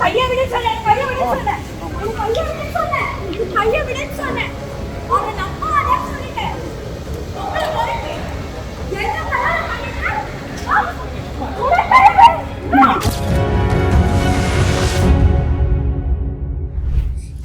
கையை விடு சொன்னேன். கையை விடு சொன்னேன், கையை விடு சொன்னேன்.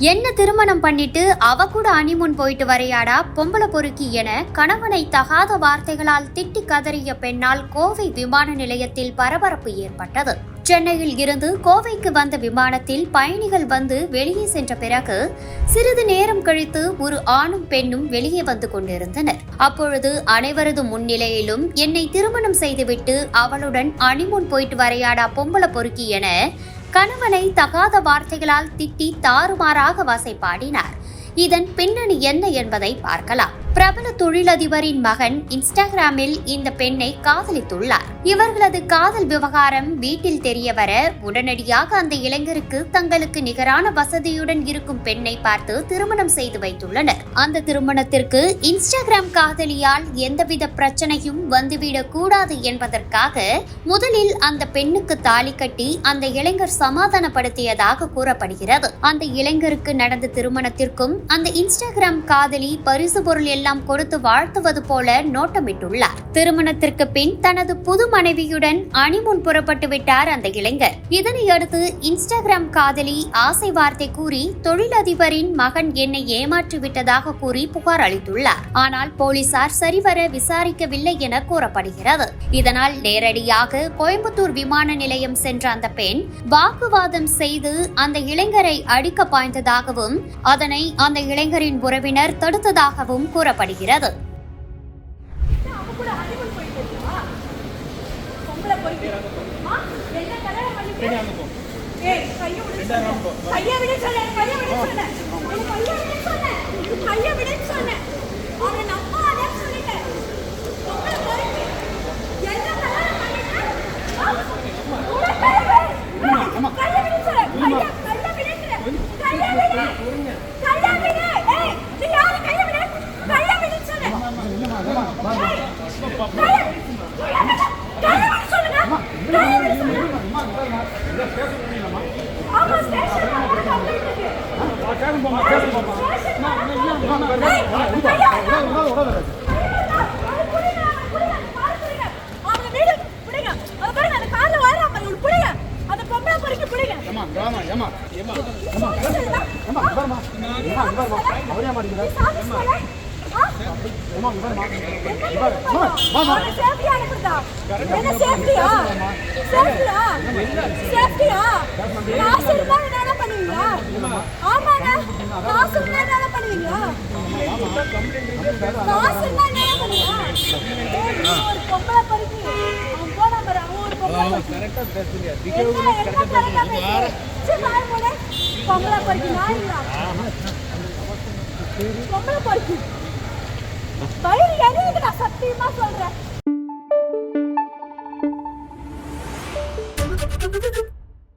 என்ன திருமணம் பண்ணிட்டு அவ கூட அனிமுன் போயிட்டு வரையாடா? பொம்பளை பொறுக்கி என கணவனை தகாத வார்த்தைகளால் திட்டி கதறிய பெண்ணால் கோவை விமான நிலையத்தில் பரபரப்பு ஏற்பட்டது. சென்னையில் இருந்து கோவைக்கு வந்த விமானத்தில் பயணிகள் வந்து வெளியே சென்ற பிறகு சிறிது நேரம் கழித்து ஒரு ஆணும் பெண்ணும் வெளியே வந்து கொண்டிருந்தனர். அப்பொழுது அனைவரது முன்னிலையிலும் என்னை திருமணம் செய்துவிட்டு அவளுடன் அனிமுன் போயிட்டு வரையாடா பொம்பளை பொறுக்கி என கணவனை தகாத வார்த்தைகளால் திட்டி தாறுமாறாக வசைப்பாடினார். இதன் பின்னணி என்ன என்பதை பார்க்கலாம். பிரபல தொழிலதிபரின் மகன் இன்ஸ்டாகிராமில் இந்த பெண்ணை காதலித்துள்ளார். இவர்களது காதல் விவகாரம் வீட்டில் தெரிய வர உடனடியாக அந்த இளைஞருக்கு தங்களுக்கு நிகரான வசதியுடன் இருக்கும் பெண்ணை பார்த்து திருமணம் செய்து வைத்துள்ளனர். அந்த திருமணத்திற்கு இன்ஸ்டாகிராம் காதலியால் எந்தவித பிரச்சனையும் வந்துவிடக் கூடாது என்பதற்காக முதலில் அந்த பெண்ணுக்கு தாலி கட்டி அந்த இளைஞர் சமாதானப்படுத்தியதாக கூறப்படுகிறது. அந்த இளைஞருக்கு நடந்த திருமணத்திற்கும் அந்த இன்ஸ்டாகிராம் காதலி பரிசு பொருள் எல்லாம் கொடுத்து வாழ்த்துவது போல நோட்டமிட்டுள்ளார். திருமணத்திற்கு பின் தனது புது மனைவியுடன் அணிமுன் புறப்பட்டு விட்டார் அந்த இளைஞர். இதனையடுத்து இன்ஸ்டாகிராம் காதலி ஆசை வார்த்தை கூறி தொழிலதிபரின் மகன் என்னை ஏமாற்றி விட்டதாக கூறி புகார் அளித்துள்ளார். ஆனால் போலீசார் சரிவர விசாரிக்கவில்லை என கூறப்படுகிறது. இதனால் நேரடியாக கோயம்புத்தூர் விமான நிலையம் சென்ற அந்த பெண் வாக்குவாதம் செய்து அந்த இளைஞரை அடிக்க பாய்ந்ததாகவும் அதனை அந்த இளைஞரின் உறவினர் தடுத்ததாகவும் கூற கூறப்படுகிறது கையை விட சொன்ன போயிட்டு இருக்கா? பொம்பளை போயிட்டு. ஆ? என்ன கல்யாணம் பண்ணிட்டு? ஏய், கையை விடு சொன்னேன். கையை விடு சொன்னேன், கையை விடு சொன்னேன். உன் கையை விடு சொன்னேன். உன் கையை விடுன்னு சொன்னேன். அவனை நம்பாதேன்னு சொல்லிட்டேன். பொம்பளை போயிட்டு. என்ன கல்யாணம் பண்ணிட்டு? ஆ? உன் கையை விடு. கையை விடு சொன்னேன். கையை- கையை விடுன்றேன். கையை விடு. கையை விடு. ஏய், நீ யாரு கையை விடு? கையை விடுன்னு சொன்னேன். கையை விடு. கையை விடு சொல்லுங்க. கையை விடு சொல்லுங்க. ஆமா, ஸ்டேஷன்ல ஒரு கம்ப்ளைண்ட் இருக்கு. ஸ்டேஷன்ல பொம்பளை பொறுக்கி நான் பொம்பளை பொம்பளை பொறுக்கி வயிறு எரியுது நான் சத்தியமா சொல்றேன்